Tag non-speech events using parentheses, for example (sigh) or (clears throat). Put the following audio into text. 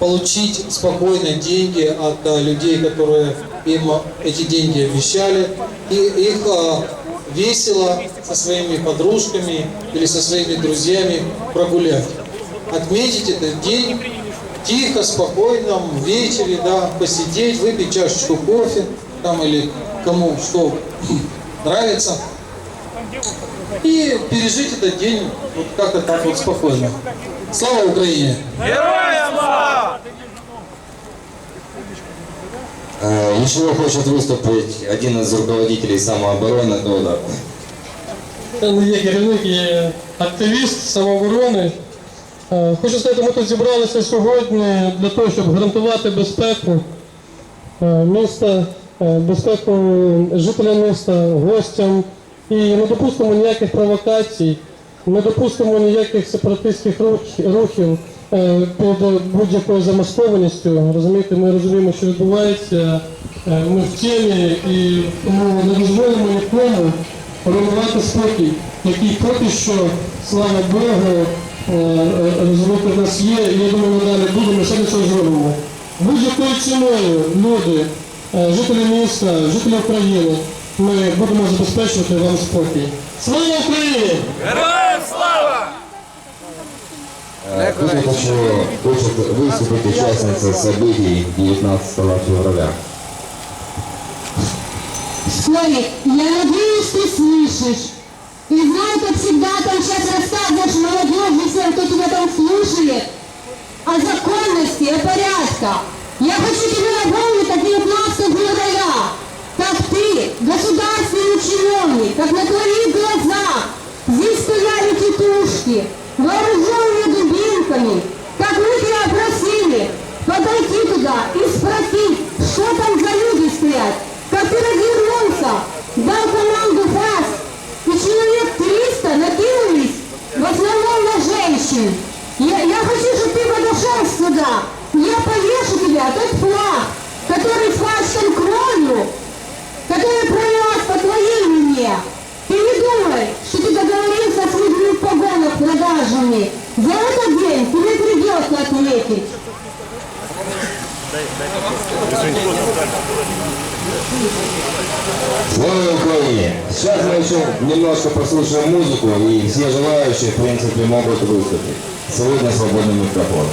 получить спокойно деньги от а, людей, которые им а, эти деньги обещали, и их а, весело со своими подружками или со своими друзьями прогулять. Отметить этот день тихо, спокойно, в вечере, да, посидеть, выпить чашечку кофе, там или кому что (clears throat) нравится, и пережить этот день вот как-то так вот спокойно. Слава Украине! Э, Еще хочет выступить один из руководителей самообороны Дода. Це не є керівник, є активіст самооборони. Е, Хочу сказати, ми тут зібралися сьогодні для того, щоб гарантувати безпеку е, міста, е, безпеку жителям міста, гостям. І не допустимо ніяких провокацій, не допустимо ніяких сепаратистських рухів е, під будь-якою замаскованістю. Розумієте, ми розуміємо, що відбувається. е, Ми в темі і тому не дозволимо нікому руйнувати спокій, який поки що, слава Богу, е, розумієте, в нас є, і я думаю, ми далі будемо, ще нічого зробимо. Будь-якою ціною люди, жителі міста, жителі України, ми будемо забезпечувати вам спокій. Слава Україні! Э, Тут еще хочет выступить участница событий 19 февраля. Славик, я надеюсь, ты слышишь. И знаю, как всегда там сейчас рассказываешь молодежи всем, кто тебя там слушает, о законности, о порядках. Я хочу тебе чиновник, как на твоих глазах. Здесь стояли тетушки, вооруженные дубинками, как мы тебя просили подойти туда и спросить, что там за люди стоят, как ты развернулся, дал команду фас, и человек 300 накинулись в основном на женщин. Я, я хочу, 10. Украине! Сейчас мы еще немножко послушаем музыку, и все желающие, в принципе, могут выступить. Сегодня свободный микрофон.